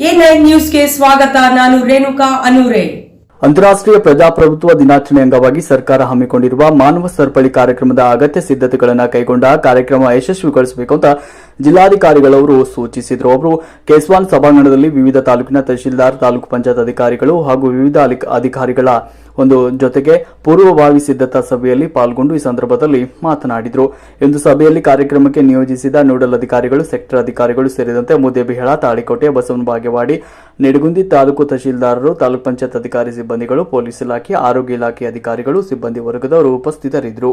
ನ್ಯೂಸ್ಗೆ ಸ್ವಾಗತ, ನಾನು ರೇಣುಕಾ ಅನೂರೆ. ಅಂತಾರಾಷ್ಟ್ರೀಯ ಪ್ರಜಾಪ್ರಭುತ್ವ ದಿನಾಚರಣೆ ಅಂಗವಾಗಿ ಸರ್ಕಾರ ಹಮ್ಮಿಕೊಂಡಿರುವ ಮಾನವ ಸರಪಳಿ ಕಾರ್ಯಕ್ರಮದ ಅಗತ್ಯ ಸಿದ್ಧತೆಗಳನ್ನು ಕೈಗೊಂಡ ಕಾರ್ಯಕ್ರಮ ಯಶಸ್ವಿಗೊಳಿಸಬೇಕು ಅಂತ ಜಿಲ್ಲಾಧಿಕಾರಿಗಳವರು ಸೂಚಿಸಿದರು. ಅವರು ಕೇಸ್ವಾನ್ ಸಭಾಂಗಣದಲ್ಲಿ ವಿವಿಧ ತಾಲೂಕಿನ ತಹಶೀಲ್ದಾರ್, ತಾಲೂಕು ಪಂಚಾಯತ್ ಅಧಿಕಾರಿಗಳು ಹಾಗೂ ವಿವಿಧ ಅಧಿಕಾರಿಗಳ ಒಂದು ಜೊತೆಗೆ ಪೂರ್ವಭಾವಿ ಸಿದ್ಧತಾ ಸಭೆಯಲ್ಲಿ ಪಾಲ್ಗೊಂಡು ಈ ಸಂದರ್ಭದಲ್ಲಿ ಮಾತನಾಡಿದರು. ಇಂದು ಸಭೆಯಲ್ಲಿ ಕಾರ್ಯಕ್ರಮಕ್ಕೆ ನಿಯೋಜಿಸಿದ ನೋಡಲ್ ಅಧಿಕಾರಿಗಳು, ಸೆಕ್ಟರ್ ಅಧಿಕಾರಿಗಳು ಸೇರಿದಂತೆ ಮುದ್ದೇಬಿಹಳ ತಾಳಿಕೋಟೆ, ಬಸವನ ಬಾಗೇವಾಡಿ, ನಿಡಗುಂದಿ ತಾಲೂಕು ತಹಶೀಲ್ದಾರರು, ತಾಲೂಕು ಪಂಚಾಯತ್ ಅಧಿಕಾರಿ ಸಿಬ್ಬಂದಿಗಳು, ಪೊಲೀಸ್ ಇಲಾಖೆ, ಆರೋಗ್ಯ ಇಲಾಖೆ ಅಧಿಕಾರಿಗಳು, ಸಿಬ್ಬಂದಿ ವರ್ಗದವರು ಉಪಸ್ಥಿತರಿದ್ದರು.